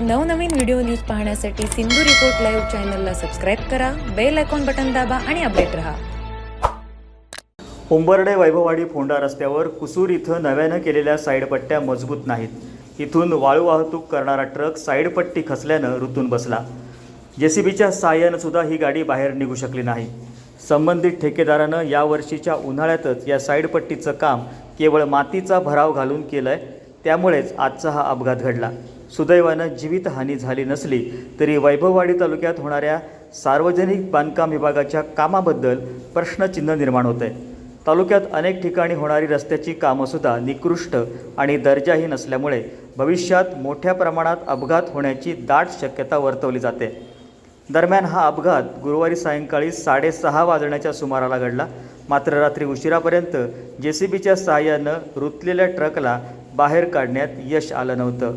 नवनवीन video news पाहण्यासाठी Sindhu report live चॅनलला सबस्क्राईब करा बेल आयकॉन बटन दाबा आणि अपडेट रहा. उंबर्डे वैभववाडी फोंडा रस्त्यावर कुसूर इथं नव्यानं केलेल्या साईडपट्ट्या मजबूत नाहीत. इथून वाळू वाहतूक करणारा ट्रक साईडपट्टी खचल्यानं रुतून बसला. जेसीबीच्या सहाय्यानं सुद्धा ही गाडी बाहेर निघू शकली नाही. संबंधित ठेकेदारानं यावर्षीच्या उन्हाळ्यातच या साईडपट्टीचं काम केवळ मातीचा भराव घालून केलं आहे त्यामुळेच आजचा हा अपघात घडला. सुदैवानं जीवितहानी झाली नसली तरी वैभववाडी तालुक्यात होणाऱ्या सार्वजनिक बांधकाम विभागाच्या कामाबद्दल प्रश्नचिन्ह निर्माण होत. आहे तालुक्यात अनेक ठिकाणी होणारी रस्त्याची कामंसुद्धा निकृष्ट आणि दर्जाही नसल्यामुळे भविष्यात मोठ्या प्रमाणात अपघात होण्याची दाट शक्यता वर्तवली जाते. दरम्यान हा अपघात गुरुवारी सायंकाळी साडेसहा वाजण्याच्या सुमाराला घडला. मात्र रात्री उशिरापर्यंत जे सी बीच्या सहाय्यानं रुतलेल्या ट्रकला बाहेर काढण्यात यश आलं नव्हतं.